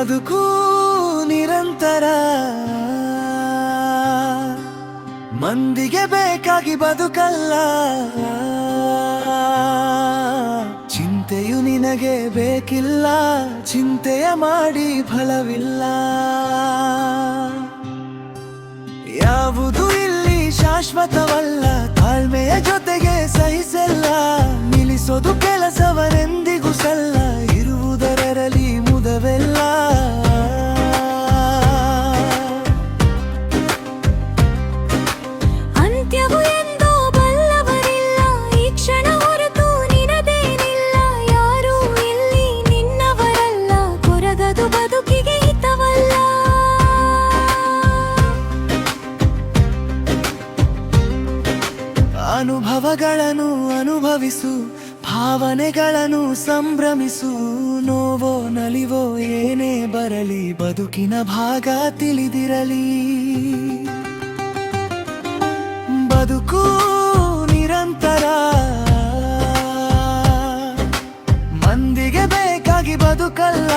ಬದುಕು ನಿರಂತರ. ಮಂದಿಗೆ ಬೇಕಾಗಿ ಬದುಕಲ್ಲ. ಚಿಂತೆಯು ನಿನಗೆ ಬೇಕಿಲ್ಲ ಚಿಂತೆಯ ಮಾಡಿ ಫಲವಿಲ್ಲ. ಯಾವುದು ಇಲ್ಲಿ ಶಾಶ್ವತವಲ್ಲ. ಅನುಭವಗಳನ್ನು ಅನುಭವಿಸು, ಭಾವನೆಗಳನ್ನು ಸಂಭ್ರಮಿಸು. ನೋವೋ ನಲಿವೋ ಏನೇ ಬರಲಿ, ಬದುಕಿನ ಭಾಗ ತಿಳಿದಿರಲಿ. ಬದುಕು ನಿರಂತರ. ಮಂದಿಗೆ ಬೇಕಾಗಿ ಬದುಕಲ್ಲ.